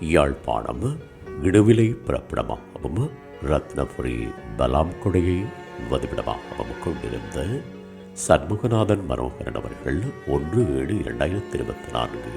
யாழ்ப்பாணம் இடுவிலை பிறப்பிடமாகவும் ரத்னபுரி பலாம் கொடையை வதிவிடமாகவும் கொண்டிருந்த சண்முகநாதன் மனோகரன் அவர்கள் ஒன்று ஏழு இரண்டாயிரத்தி இருபத்தி நான்கு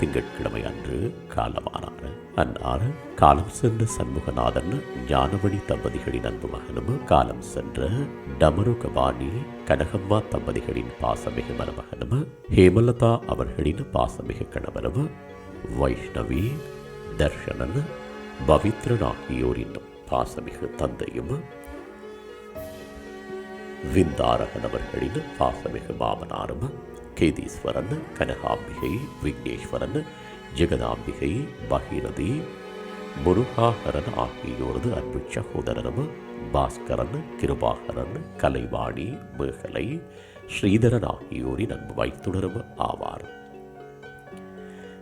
திங்கட்கிழமை அன்று காலமானார். அன்னார் காலம் சென்ற சண்முகநாதன் ஞானவழி தம்பதிகளின் அன்பு மகனும் காலம் சென்ற டமருகபாணி கனகம்மா தம்பதிகளின் பாசமிகு மருமகனும் ஹேமலதா அவர்களின் பாசமிகு கணவரும் வைஷ்ணவி தர்ஷனன் பவித்ரன் ஆகியோரின் பாசமிகு தந்தையும் விந்தாரகன் அவர்களின் பாசமிகு மாமனாரும் கேதீஸ்வரன் கனகாம்பிகை விக்னேஸ்வரன் ஜெகதாம்பிகை பகீரதி முருகாகரன் ஆகியோரது அன்பு சகோதரரும் பாஸ்கரன் கிருபாகரன் கலைவாணி மேகலை ஸ்ரீதரன் ஆகியோரின் அன்பு வைத்துணரும் ஆவார்.